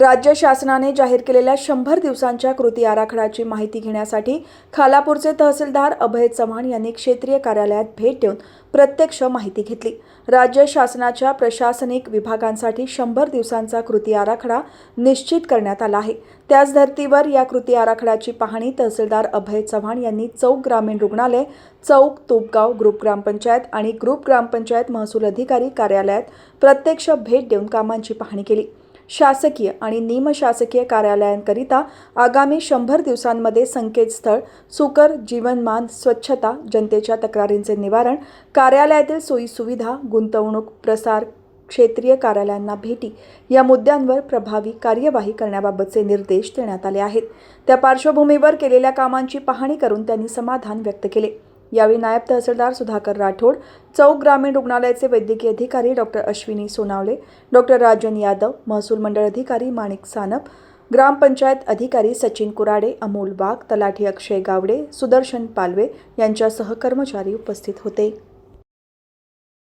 राज्य शासनाने जाहीर केलेल्या शंभर दिवसांच्या कृती आराखड्याची माहिती घेण्यासाठी खालापूरचे तहसीलदार अभय चव्हाण यांनी क्षेत्रीय कार्यालयात भेट देऊन प्रत्यक्ष माहिती घेतली. राज्य शासनाच्या प्रशासनिक विभागांसाठी शंभर दिवसांचा कृती आराखडा निश्चित करण्यात आला आहे. त्याच धर्तीवर या कृती आराखड्याची पाहणी तहसीलदार अभय चव्हाण यांनी चौक ग्रामीण रुग्णालय चौक तुपगाव ग्रुप ग्रामपंचायत आणि ग्रुप ग्रामपंचायत महसूल अधिकारी कार्यालयात प्रत्यक्ष भेट देऊन कामांची पाहणी केली. शासकीय आणि निमशासकीय कार्यालयांकरिता आगामी शंभर दिवसांमध्ये संकेतस्थळ सुकर जीवनमान स्वच्छता जनतेच्या तक्रारींचे निवारण कार्यालयातील सोयीसुविधा गुंतवणूक प्रसार क्षेत्रीय कार्यालयांना भेटी या मुद्द्यांवर प्रभावी कार्यवाही करण्याबाबतचे निर्देश देण्यात आले आहेत. त्या पार्श्वभूमीवर केलेल्या कामांची पाहणी करून त्यांनी समाधान व्यक्त केले. यावेळी नायब तहसीलदार सुधाकर राठोड चौक ग्रामीण रुग्णालयाचे वैद्यकीय अधिकारी डॉक्टर अश्विनी सोनावले डॉक्टर राजन यादव महसूल मंडळ अधिकारी माणिक सानप ग्रामपंचायत अधिकारी सचिन कुराडे अमोल वाघ तलाठी अक्षय गावडे सुदर्शन पालवे यांच्यासह कर्मचारी उपस्थित होते.